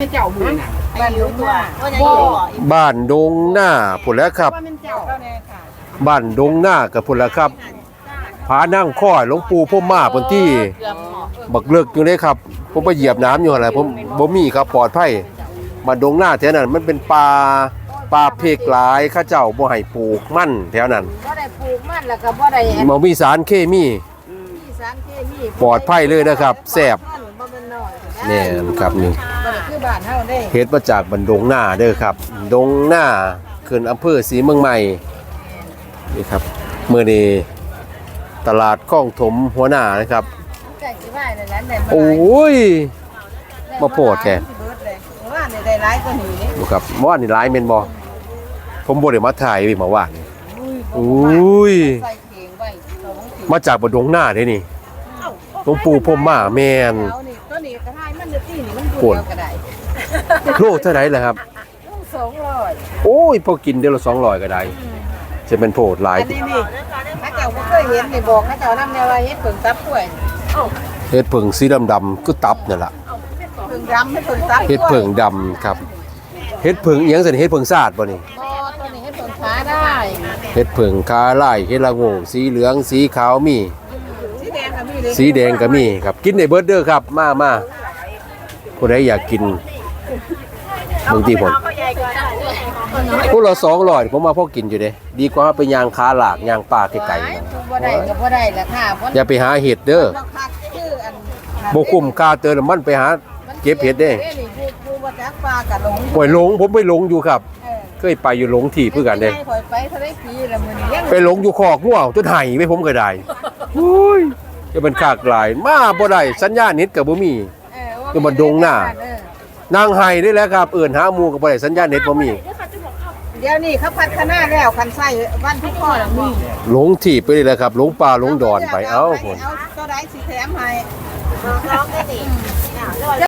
ให้เจ้าบุญน่ะบ้านอยู่ตัวก็ยังบ่อยู่บ้านดงหน้าพุ่นแหล้วครับ ว่ามันเจ้าก็แน่ค่ะบ้านดงหน้ากับพุ่นแหล้วครับผานั่งข้อหลวงปู่พ่อมาพุ่นที่ เกือบหมอบักเลิกอยู่เลยครับ ผมไปเหยียบน้ำอยู่อะไรผมบ่มีครับปลอดภัยมาดงหน้าแถวนั้น มันเป็นป่าป่าเพกหลายเข้าเจ้าบ่ให้ปลูกมันแถวนั้นบ่ได้ปลูกมันแล้วก็บ่ได้อันบ่มีสารเคมี ที่สารเคมีปลอดภัยเลยนะครับแซ่บ บ่เป็นน้อยแน่นครับนี่บ่ได้ คือบ้านเฮาเด้เฮ็ดมาจากบันดงหน้าเด้อครับ ดงหน้าขึ้นอำเภอศรีเมืองใหม่นี่ครับมื้อนี้ตลาดคลองถมหัวหน้านะครับใจสิว่าในนั้นได้บ่โอ้ย มาโพดแกว่าได้ได้หลายกว่านี้นี่ดูครับเมื่อวานนี่หลายแม่นบ่ผมบ่ได้มาถ่ายเว้ยเมื่อวานนี่ อุ้ยใส่เข่งไว้ตรงที่มาจากบันดงหน้าเด้นี่หลวงปู่พรหมมาแม่นเอานี่ตัวนี้ก็ให้มั นเด้อที่นี่มันโพผู้ดเดียวก็ได้โลเท่าไหร่ล่ะครับ ต้อง200โอ้ยพอกินเดือนละ200ก็ได้จะเป็นโพดหลายอันนี้นี่ถ้าเจ้าบ่เคยเห็นนี่บอกให้เจ้านำแนวว่าเฮ็ดเพิ่งตับกล้วยเฮ็ดผึ่งสีดำๆคือตับนั่นล่ะเพิ่งดำให้เพิ่งตับกล้วยเฮ็ดผึ่งดำครับเฮ็ดผึ่งอีหยังสิเฮ็ดผึ่งซาดบ่นี่พอตัวนี้ให้เพิ่งขาได้เฮ็ดผึ่งคาลายเฮ็ดละโงงสีเหลืองสีขาวมี สีแดงก็มีเลยสีแดงก็มีครับกินได้เบิดเด้อครับมามา ผู้ใดอยากกินบางทีผมพวกเรา200ผมมาพอกินอยู่เด้ดีกว่าไปย่างคาหลากย่างป่าไกลๆนะบ่ได้ก็บ่ได้ละค่ะบ่อย่าไปหาเห็ดเด้อบ่คักคืออันบ่คุ้มค่าเติมน้ำมันไปหาเก็บเห็ดเด้นี่ผู้ผู้บ่จักปลากะหลงป่วยหลงผมไปหลงอยู่ครับเออเคยไปอยู่หลงที่เพื่อกันเด้ข่อยไปเท่าไดปีละมื้อนี้ยังไปหลงอยู่คอกงัวจนไห้ไปผมก็ได้อุ้ยจะเป็นคากหลาย มาบ่ได้สัญญาณเน็ตก็บ่มีเออว่าคือมันดงหน้าเออนางไห้ได้แล้วครับ เอิ้นหาหมู่ก็บ่ได้สัญญาณเน็ตบ่มี เดี๋ยวนี้เขาพัฒนาแล้วคันไส้บ้านทุกข้อน่ะมีหลงที่ไปเลยแหละครับ หลงป่าหลงดอนไปเอ้าเอาคน เอาตัวใดสิแถมให้